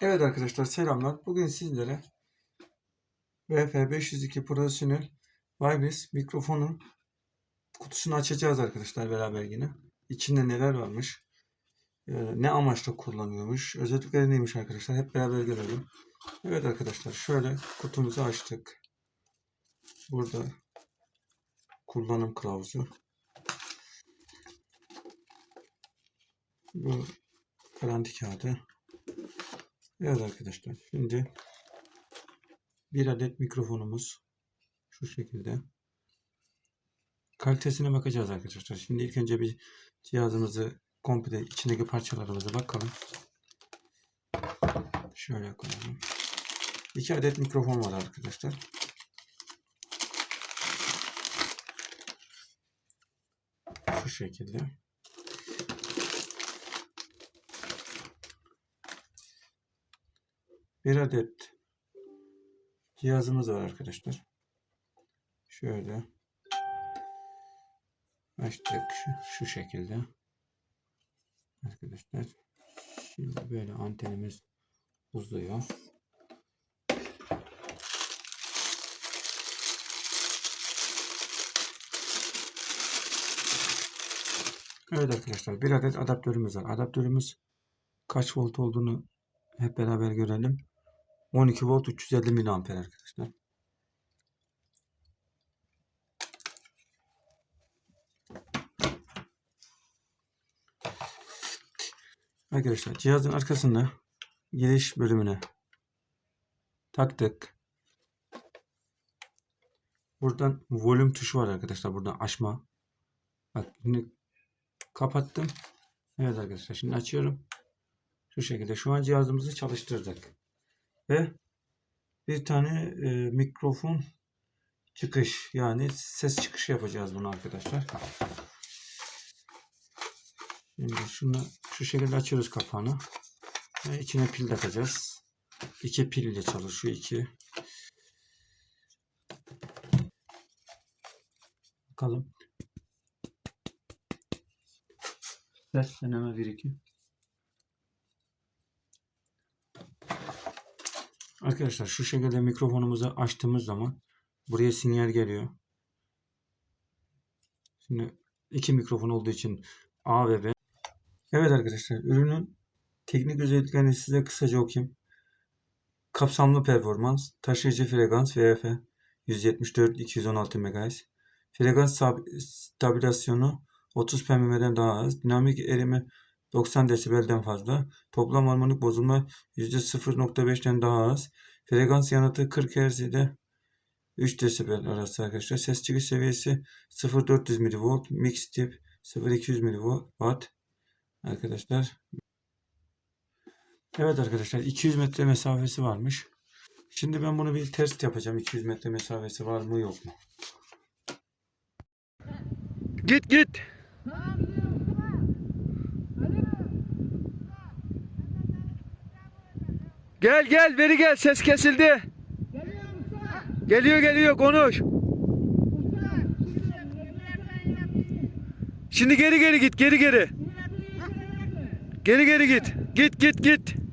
Evet arkadaşlar selamlar. Bugün sizlere VF502 profesyonel wireless mikrofonun kutusunu açacağız arkadaşlar beraber yine. İçinde neler varmış, e, ne amaçla kullanıyormuş, özellikleri neymiş arkadaşlar hep beraber görelim. Evet arkadaşlar şöyle kutumuzu açtık. Burada kullanım kılavuzu. Bu garanti kağıdı. Evet arkadaşlar şimdi bir adet mikrofonumuz şu şekilde. Kalitesine bakacağız arkadaşlar. Şimdi ilk önce bir cihazımızı komple içindeki parçalarımıza bakalım. Şöyle koyalım. İki adet mikrofon var arkadaşlar. Şu şekilde. Bir adet cihazımız var arkadaşlar. Şöyle açtık şu, şu şekilde. Arkadaşlar şimdi böyle antenimiz uzuyor. Evet arkadaşlar bir adet adaptörümüz var. Adaptörümüz kaç volt olduğunu hep beraber görelim. 12 volt 350 miliamper arkadaşlar. Arkadaşlar cihazın arkasında giriş bölümüne taktık. Buradan volüm tuşu var arkadaşlar. Buradan açma. Bak şimdi kapattım. Evet arkadaşlar şimdi açıyorum. Şu şekilde şu an cihazımızı çalıştırdık. Ve bir tane e, mikrofon çıkış yani ses çıkışı yapacağız bunu arkadaşlar. Şimdi şunu şu şekilde açıyoruz kapağını. Ve içine pil takacağız. İki pil ile çalışıyor. iki. Bakalım. Ses deneme 1 2. Arkadaşlar şu şekilde mikrofonumuzu açtığımız zaman buraya sinyal geliyor. Şimdi iki mikrofon olduğu için A ve B. Evet arkadaşlar ürünün teknik özelliklerini size kısaca okuyayım. Kapsamlı performans, taşıyıcı frekans VF 174-216 MHz. Frekans stab- stabilasyonu 30 pmm'den daha az. Dinamik erime 90 desibelden fazla. Toplam harmonik bozulma %0.5'ten daha az. Frekans yanıtı 40 Hz ile 3 desibel arası arkadaşlar. Ses çıkış seviyesi 0.400 mV. Mix tip 0.200 mW. Arkadaşlar. Evet arkadaşlar 200 metre mesafesi varmış. Şimdi ben bunu bir test yapacağım. 200 metre mesafesi var mı yok mu? Git git. Gel gel beri gel ses kesildi. Geliyor geliyor konuş. Şimdi geri geri git geri geri. Geri geri git. Git git git.